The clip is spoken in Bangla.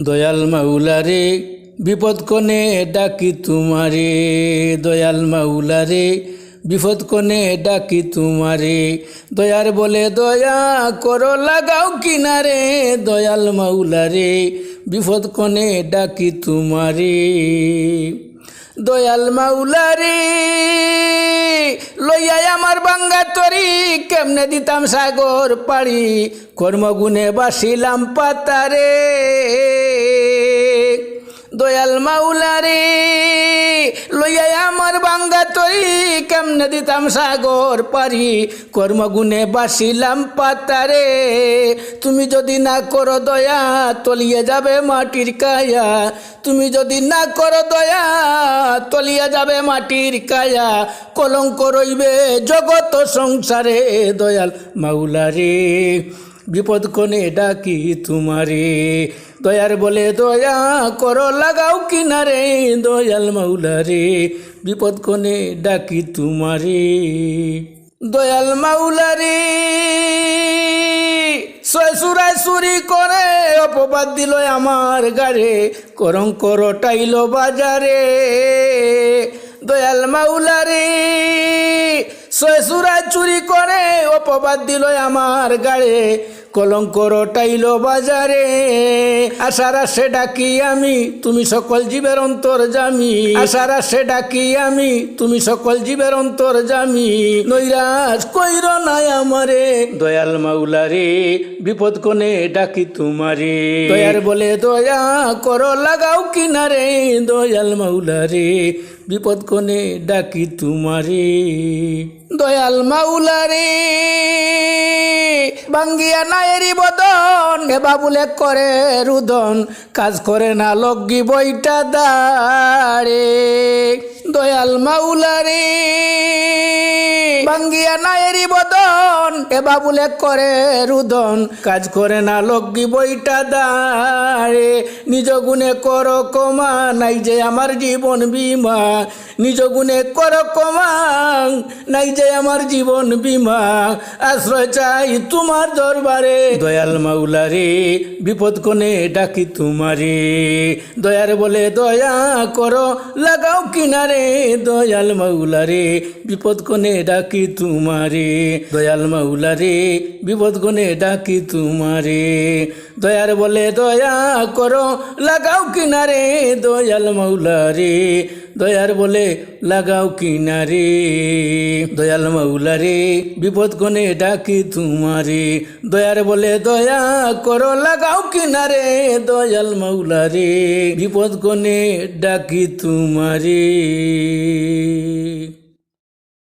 দয়াল মাউলারে বিপদ কনে ডাকি তোমারে। দয়াল মাউলারে বিপদ কনে ডাকি তোমারে। দয়ার বলে দয়া করো, লাগাও কিনারে। দয়াল মাউলারে বিপদ কনে ডাকি তোমারে। দয়াল মাউলারে লইয়াই আমার বাঙ্গা তরি, কেমনে দিতাম সাগর পাড়ি? কর্মগুণে বাসিলাম পাতারে। মাউলারে লইয়াই আমার বাঙ্গা তরি, কেমনে দিতাম সাগর পারি কর্মগুণে বাসিলাম পাতারে। তুমি যদি না করো দয়া, তলিয়ে যাবে মাটির কায়া। তুমি যদি না করো দয়া, তলিয়ে যাবে মাটির কায়া। কলঙ্ক রইবে জগত সংসারে, দয়াল মাউলারে বিপদ কোনে ডাকি তোমারে। দয়ার বলে দয়া করো, লাগাও কিনারে দয়াল মাউলারে বিপদ কোনে ডাকি তোমারে। দয়াল মাউলারে শ্বশুরায় চুরি করে অপবাদ দিল আমার গাড়ে, করং করো টাইল বাজারে। দয়াল মাউলারে শ্বশুরা চুরি করে অপবাদ দিল আমার গাড়ে কলঙ্ক রটাইল বাজারে। আশার সে ডাকি আমি তুমি সকল জীবের অন্তর জামি। আশার সে ডাকি আমি তুমি সকল জীবের অন্তর জামি। নৈরাজ কইর নাই আমারে। দয়াল মাউলারে বিপদ কোনে ডাকি তোমারে। দয়ার বলে দয়া করো লাগাও কিনারে। দয়াল মাউলারে বিপদ কোনে ডাকি তোমারে। দয়াল মাউলারে বাঙ্গিয়া নায়েরি বদন। এ বাবুলে করে রুদন, কাজ করে না লগ্গি বইটা দাঁড়ে। দয়াল মাউলারে বাঙ্গিয়া নায়েরি বদন, এ বাবুলে করে রুদন, কাজ করে না লগ্গি বইটা দাঁড়ে। নিজ গুণে কর কমা, নাই যে আমার জীবন বিমা নিজ গুণে কর কমাং, নাই যে আমার জীবন বিমা। আশ্রয় চাই তোমার দরবারে। দয়াল মাউলারে বিপদ কোনে ডাকি তোমারে। দয়ার বলে দয়া করো, লাগাও কিনারে। দয়াল মাউলারে বিপদ কোনে ডাকি তোমারে। দয়াল মাউলারে বিপদ কোনে ডাকি তোমারে। দয়ার বলে দয়া করো, লাগাও কিনারে। দয়াল মাউলারে দয়ার বলে লাগাও কিনারে, দয়াল মৌলারে, বিপদ কোনে ডাকি তোমারে। দয়ার বলে দয়া করো, লাগাও কিনারে, দয়াল মাউলারে বিপদ কোনে ডাকি তোমারে।